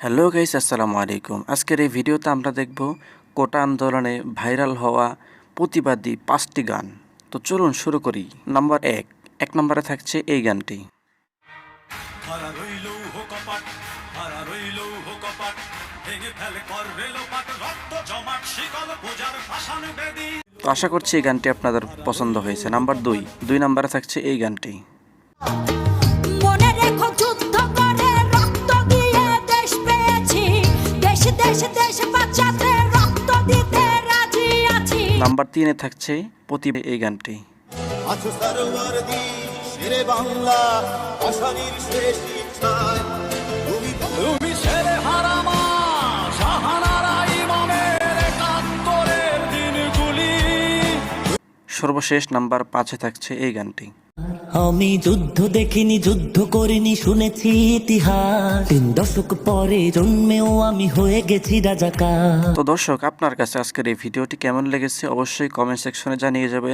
Hello guys আসসালামু আলাইকুম আজকের এই ভিডিওতে আমরা দেখব কোটা আন্দোলনে ভাইরাল হওয়া প্রতিবাদী পাঁচটি গান। তো চলুন শুরু করি। নাম্বার এক। এক নম্বরে থাকছে এই গানটি। তো আশা করছি এই গানটি আপনাদের পছন্দ হয়েছে। নাম্বার দুই। দুই নম্বরে থাকছে এই গানটি। নাম্বার তিনে থাকছে প্রতি এই গানটি। আছো সরোবরদি শেরে বাংলা আসানির শেষ ইচ্ছায়। তুমি তুমি ছেলে হারামা শাহানারা ইমামের একাত্তরের দিনগুলি। সর্বশেষ নাম্বার পাঁচে থাকছে এই গানটি। আমি যুদ্ধ দেখিনি, যুদ্ধ করিনি, শুনেছি ইতিহাস। তিন দশক পরে জন্মেও আমি হয়ে গেছি রাজাকা তো দর্শক, আপনার কাছে আজকের এই ভিডিওটি কেমন লেগেছে অবশ্যই কমেন্ট সেকশনে জানিয়ে যাবেন।